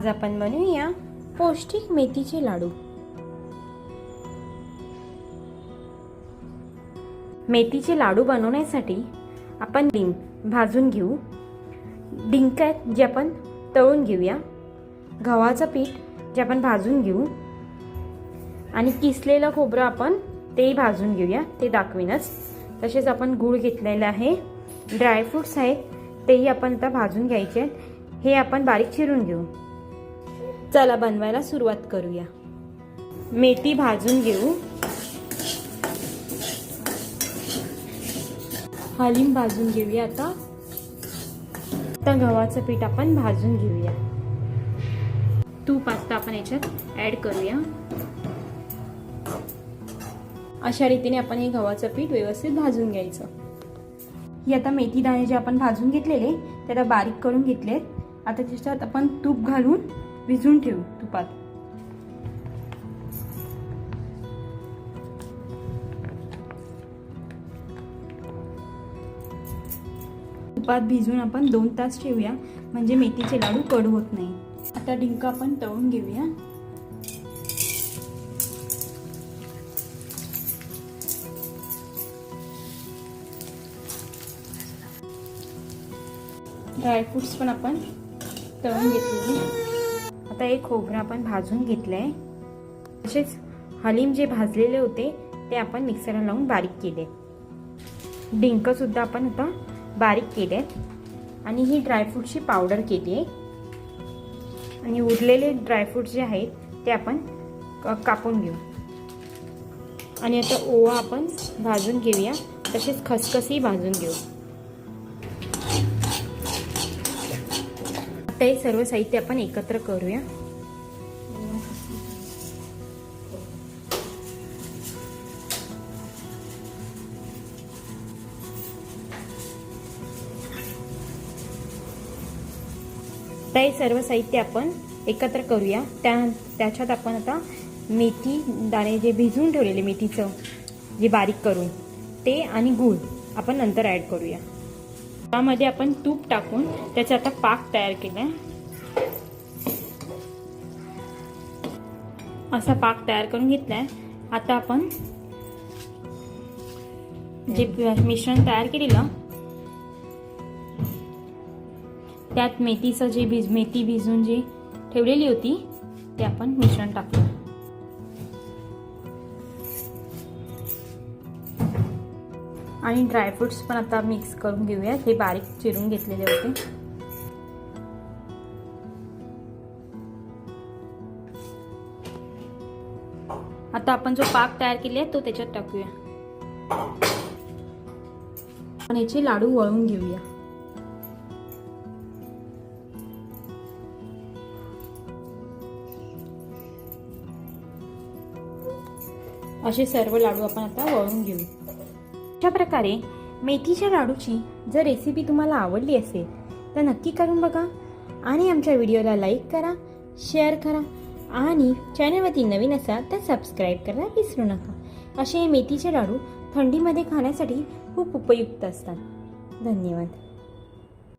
आज आपण बनवूया पौष्टिक मेथीचे लाडू. मेथीचे लाडू बनवण्यासाठी आपण डिंक भाजून घेऊ. डिंक आहेत जे आपण तळून घेऊया. गव्हाचं पीठ जे आपण भाजून घेऊ. आणि किसलेलं खोबरं आपण तेही भाजून घेऊया. ते दाखवीनच. तसेच आपण गूळ घेतलेलं आहे. ड्रायफ्रूट्स आहेत. तेही आपण आता भाजून घ्यायचे आहेत. हे आपण बारीक चिरून घेऊ. चला बनवायला सुरुवात करूया. मेथी भाजून घेऊ. हलीम भाजून घेऊया आता. आता गव्हाचं पीठ आपण भाजून घेऊया. तूप आता आपण याच्यात ऍड करूया. अशा रीतीने आपण हे गव्हाचं पीठ व्यवस्थित भाजून घ्यायचं. ही आता मेथी दाणे जे आपण भाजून घेतलेले ते आता बारीक करून घेतलेत. आता त्याच्यात आपण तूप घालून भिजून ठेवू तुपात. तुपात भिजून आपण दोन तास ठेवूया. म्हणजे मेथीचे लाडू कडू होत नाही. आता डिंक आपण तळून घेऊया. ड्रायफ्रुट्स पण आपण तळून घेतलेली. आता एक खोबरं आपण भाजून घेतलंय. तसेच हलीम जे भाजलेले होते ते आपण मिक्सरला लावून बारीक केले. डिंकसुद्धा आपण आता बारीक केलेत. आणि ही ड्रायफ्रूटची पावडर केली आहे. आणि उरलेले ड्रायफ्रूट जे आहेत ते आपण कापून घेऊ. आणि आता ओवा आपण भाजून घेऊया. तसेच खसखसही भाजून घेऊ. आता हे सर्व साहित्य आपण एकत्र करूया. आता हे सर्व साहित्य आपण एकत्र करूया. त्या त्याच्यात आपण आता मेथी दाणे जे भिजवून ठेवलेले मेथीचं जे बारीक करून ते आणि गूळ आपण नंतर ॲड करूया. त्यामध्ये आपण तूप टाकून त्याचा आता पाक तयार केलाय असा पाक तयार करून घेतलाय. आता आपण जे मिश्रण तयार केलेलं त्यात मेथीचं जे भिज मेथी भिजून जी ठेवलेली होती ते आपण मिश्रण टाकलं आणि ड्रायफ्रुट्स पण आता मिक्स करून घेऊया हे बारीक चिरून घेतलेले होते. आता आपण जो पाक तयार केले तो त्याच्यात टाकूया. आपण याचे लाडू वळून घेऊया. असे सर्व लाडू आपण आता वळून घेऊ. अशा प्रकारे मेथीच्या लाडूची जर रेसिपी तुम्हाला आवडली असेल तर नक्की करून बघा आणि आमच्या व्हिडिओला लाईक करा शेअर करा आणि चॅनलवरती नवीन असाल तर सबस्क्राईब करायला विसरू नका. असे हे मेथीचे लाडू थंडीमध्ये खाण्यासाठी खूप उपयुक्त असतात. धन्यवाद.